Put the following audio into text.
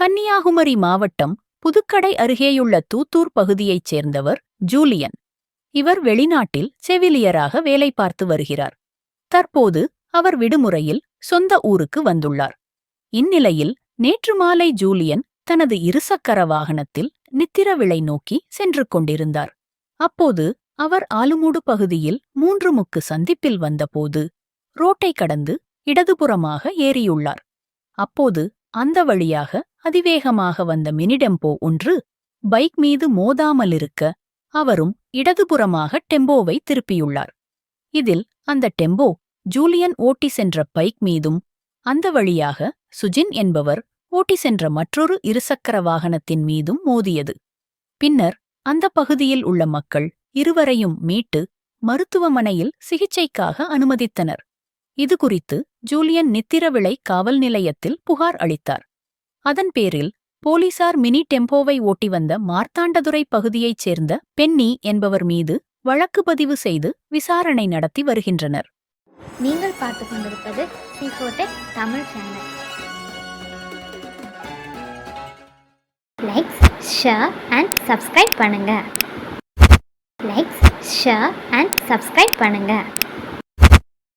கன்னியாகுமரி மாவட்டம் புதுக்கடை அருகேயுள்ள தூத்தூர் பகுதியைச் சேர்ந்தவர் ஜூலியன். இவர் வெளிநாட்டில் செவிலியராக வேலை பார்த்து வருகிறார். தற்போது அவர் விடுமுறையில் சொந்த ஊருக்கு வந்துள்ளார். இந்நிலையில் நேற்று மாலை ஜூலியன் தனது இருசக்கர வாகனத்தில் நித்திரவிளை நோக்கி சென்று கொண்டிருந்தார். அப்போது அவர் ஆலுமூடு பகுதியில் மூன்று முக்கு சந்திப்பில் வந்தபோது ரோட்டை கடந்து இடதுபுறமாக ஏறியுள்ளார். அப்போது அந்த வழியாக அதிவேகமாக வந்த மினிடெம்போ ஒன்று பைக் மீது மோதாமலிருக்க அவரும் இடதுபுறமாக டெம்போவை திருப்பியுள்ளார். இதில் அந்த டெம்போ ஜூலியன் ஓட்டி சென்ற பைக் மீதும் அந்த வழியாக சுஜின் என்பவர் ஓட்டி சென்ற மற்றொரு இருசக்கர வாகனத்தின் மீதும் மோதியது. பின்னர் அந்த பகுதியில் உள்ள மக்கள் இருவரையும் மீட்டு மருத்துவமனையில் சிகிச்சைக்காக அனுமதித்தனர். இதுகுறித்து ஜூலியன் நித்திரவிளை காவல் நிலையத்தில் புகார் அளித்தார். அதன் பேரில் போலீசார் மினி டெம்போவை ஓட்டி வந்த மார்த்தாண்டதுரை பகுதியைச் சேர்ந்த பென்னி என்பவர் மீது வழக்கு பதிவு செய்து விசாரணை நடத்தி வருகின்றனர். நீங்கள் பார்த்து கொண்டிருப்பது Tamil channel. Like share and subscribe பண்ணுங்க. லைக் ஷேர் அண்ட் சப்ஸ்கிரைப் பண்ணுங்க.